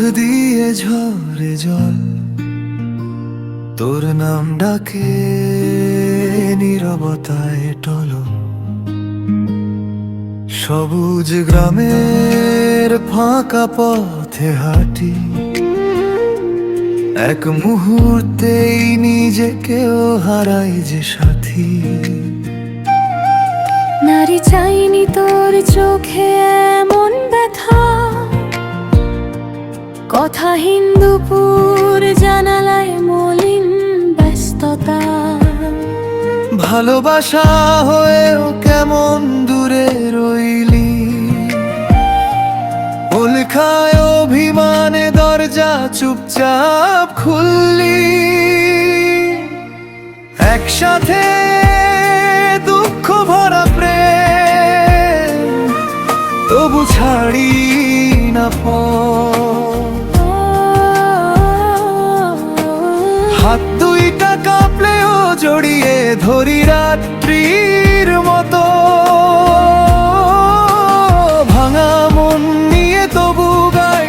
দিয়ে ঝরে জল। তোর নাম ডাকে নীরবতায় টল। সবুজ গ্রামের ফাঁকা পথে হাঁটি। এক মুহূর্তেই নিজেকেও হারাই যে সাথী। নারী চাইনি তোর চোখে এমন ব্যথা। হিন্দুপুর জানালায় মলিন ব্যস্ততা। ভালোবাসা হয়েও কেমন দূরে রইলি? উল্খায় অভিমানে দরজা চুপচাপ খুললি। একসাথে দুঃখ ভরা প্রেম তবু ছাড়ি না পথ। হাত দুইটা কাঁপলেও জড়িয়ে ধরি রাত্রির মতো। ভাঙা মন নিয়ে তবু গাই,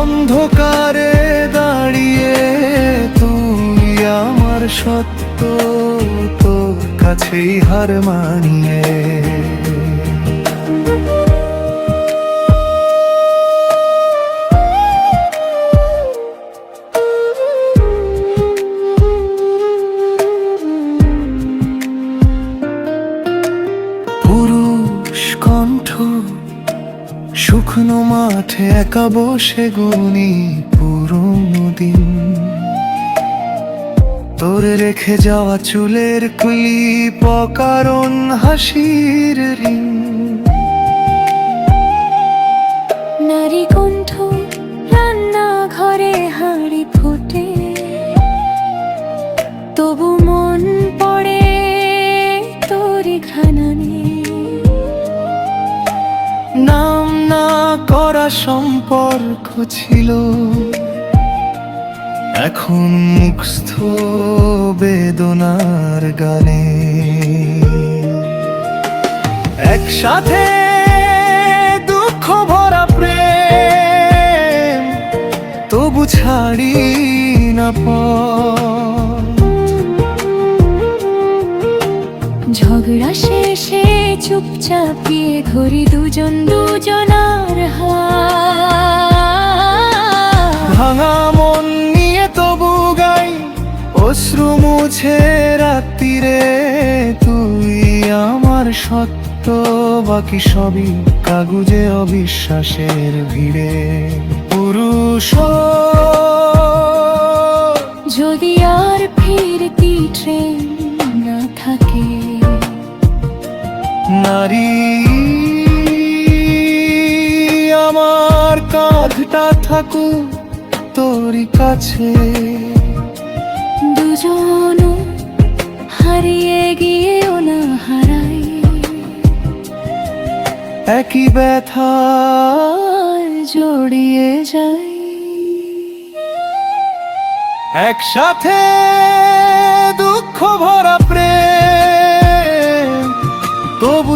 অন্ধকারে দাঁড়িয়ে তুই আমার সত্য তোর কাছেই হার মানিয়ে। পুরুষ কণ্ঠ। শুকনো মাঠে একা বসে গুনি পুরনো দিন। তোর রেখে যাওয়া চুলের কুলি পকারণ হাসির ঋণ করা সম্পর্ক ছিল এখন মুখস্থ বেদনার গানে একসাথে দুঃখ ভরা প্রেম, তবু ছাড়ি না পথ। ঝগড়া শেষে চুপচাপ গিয়ে ধরি দুজন দুজনার ভাঙা মন নিয়ে তবু গাই অশ্রু মুছে রাত্রিরে। তুই আমার সত্য বাকি সবই কাগজে অবিশ্বাসের ভিড়ে। পুরুষ যদি আর ফিরতি ট্রেন না থাকে নারী আমার কাঁধটা থাকুক তোরই কাছে। দুজন হারিয়ে গিয়েও না হারাই। একই ব্যথা জড়িয়ে যাই। একসাথে দুঃখ ভরা প্রেম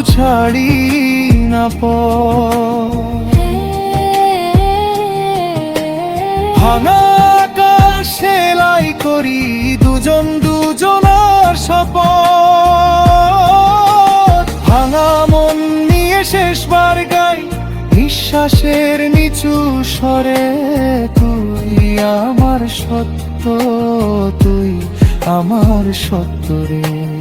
ছাড়ি না। ভাঙা সেলাই করি দুজন দুজনার শপথ ভাঙা মন নিয়ে শেষবার গাই, নিঃশ্বাসের নিচু স্বরে, তুই আমার সত্য, তুই আমার সত্য রে